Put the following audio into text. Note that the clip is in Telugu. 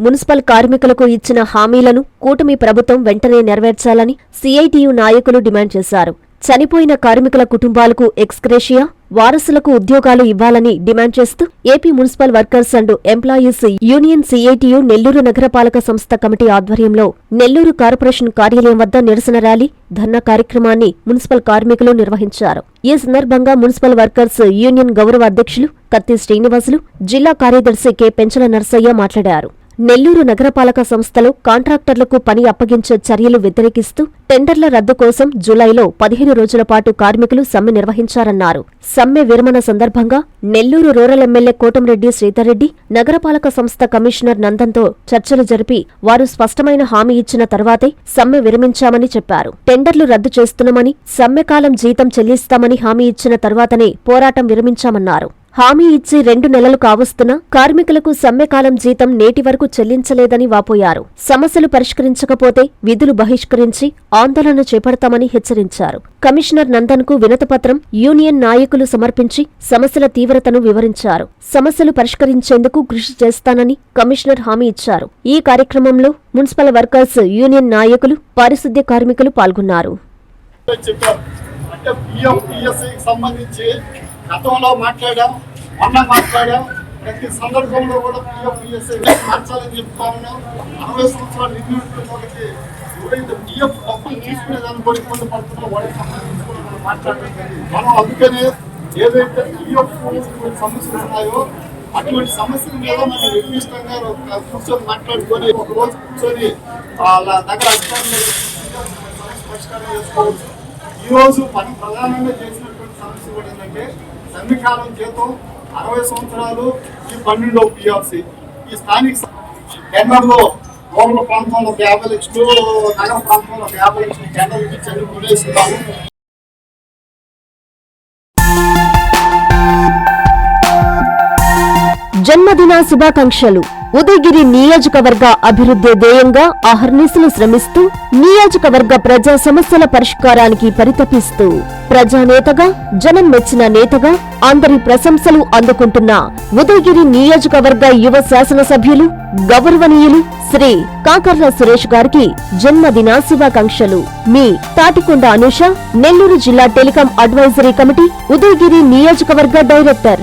మున్సిపల్ కార్మికులకు ఇచ్చిన హామీలను కూటమి ప్రభుత్వం వెంటనే నెరవేర్చాలని సిఐటియు నాయకులు డిమాండ్ చేశారు. చనిపోయిన కార్మికుల కుటుంబాలకు ఎక్స్క్రేషియా వారసులకు ఉద్యోగాలు ఇవ్వాలని డిమాండ్ చేస్తూ AP municipal workers and employees union CITU Nellore నగరపాలక సంస్థ కమిటీ ఆధ్వర్యంలో నెల్లూరు కార్పొరేషన్ కార్యాలయం వద్ద నిరసన ర్యాలీ ధర్నా కార్యక్రమాన్ని మున్సిపల్ కార్మికులు నిర్వహించారు. ఈ సందర్భంగా మున్సిపల్ వర్కర్స్ యూనియన్ గౌరవ అధ్యక్షులు కత్తి శ్రీనివాసులు జిల్లా కార్యదర్శి కె. పెంచల నర్సయ్య మాట్లాడారు. నెల్లూరు నగరపాలక సంస్థలో కాంట్రాక్టర్లకు పని అప్పగించే చర్యలు వ్యతిరేకిస్తూ టెండర్ల రద్దు కోసం జూలైలో పదిహేను రోజుల పాటు కార్మికులు సమ్మె నిర్వహించారన్నారు. సమ్మె విరమణ సందర్భంగా నెల్లూరు రూరల్ ఎమ్మెల్యే కోటంరెడ్డి శ్రీధర్రెడ్డి నగరపాలక సంస్థ కమిషనర్ నందంతో చర్చలు జరిపి వారు స్పష్టమైన హామీ ఇచ్చిన తర్వాతే సమ్మె విరమించామని చెప్పారు. టెండర్లు రద్దు చేస్తున్నామని సమ్మెకాలం జీతం చెల్లిస్తామని హామీ ఇచ్చిన తర్వాతనే పోరాటం విరమించామన్నారు. హామీ ఇచ్చి రెండు నెలలు కావస్తున్నా కార్మికులకు సమ్మెకాలం జీతం నేటి వరకు చెల్లించలేదని వాపోయారు. సమస్యలు పరిష్కరించకపోతే విధులు బహిష్కరించి ఆందోళన చేపడతామని హెచ్చరించారు. కమిషనర్ నందన్కు వినతపత్రం యూనియన్ నాయకులు సమర్పించి సమస్యల తీవ్రతను వివరించారు. సమస్యలు పరిష్కరించేందుకు కృషి చేస్తానని కమిషనర్ హామీ ఇచ్చారు. ఈ కార్యక్రమంలో మున్సిపల్ వర్కర్స్ యూనియన్ నాయకులు పారిశుద్ధ్య కార్మికులు పాల్గొన్నారు. సంబంధించి గతంలో మాట్లాడాం మొన్న మాట్లాడాం. ప్రతి సందర్భంలో కూడా పిఎం పిఎస్సి మార్చాలని చెప్తా ఉన్నాం. అరవై సంవత్సరాలు రిన్యూట్ వాళ్ళకి ఎవరైతే పిఎఫ్ డబ్బులు తీసుకునే దాన్ని కూడా ఇబ్బంది పడుతున్నా వాటికి సంబంధించి కూడా మనం మాట్లాడడం మనం అందుకనే ఏదైతే పిఎఫ్ సమస్యలు ఉన్నాయో అటువంటి సమస్యల మీద మనం నిర్దిష్టంగా గారు కూర్చొని మాట్లాడుకొని ఒక రోజు కూర్చొని వాళ్ళ దగ్గర అధికారులు పరిష్కారం చేసుకోవచ్చు. ఈ రోజు మనం ప్రధానంగా చేసినటువంటి సమస్య కూడా ఏంటంటే సమ్మికాలం జీతం అరవై సంవత్సరాలు ఈ పన్నెండో పిఆర్సి. ఈ స్థానిక టెండర్లో రూరల్ ప్రాంతంలో ఒక యాభై లక్షలు నగర ప్రాంతంలో ఒక యాభై లక్షలు టెండర్ ఇచ్చి కొనేస్తున్నాము జన్మదిన శుభాకాంక్షలు. ఉదయగిరి నియోజకవర్గ అభివృద్ధి ధ్యేయంగా అహర్నిశలు శ్రమిస్తూ నియోజకవర్గ ప్రజా సమస్యల పరిష్కారానికి పరితపిస్తూ ప్రజానేతగా జనం మెచ్చిన నేతగా అందరి ప్రశంసలు అందుకుంటున్న ఉదయగిరి నియోజకవర్గ యువ శాసనసభ్యులు గౌరవనీయులు శ్రీ కాకర్ల సురేష్ గారికి జన్మదిన శుభాకాంక్షలు. మీ తాటికొండ అనుష నెల్లూరు జిల్లా టెలికాం అడ్వైజరీ కమిటీ ఉదయగిరి నియోజకవర్గ director.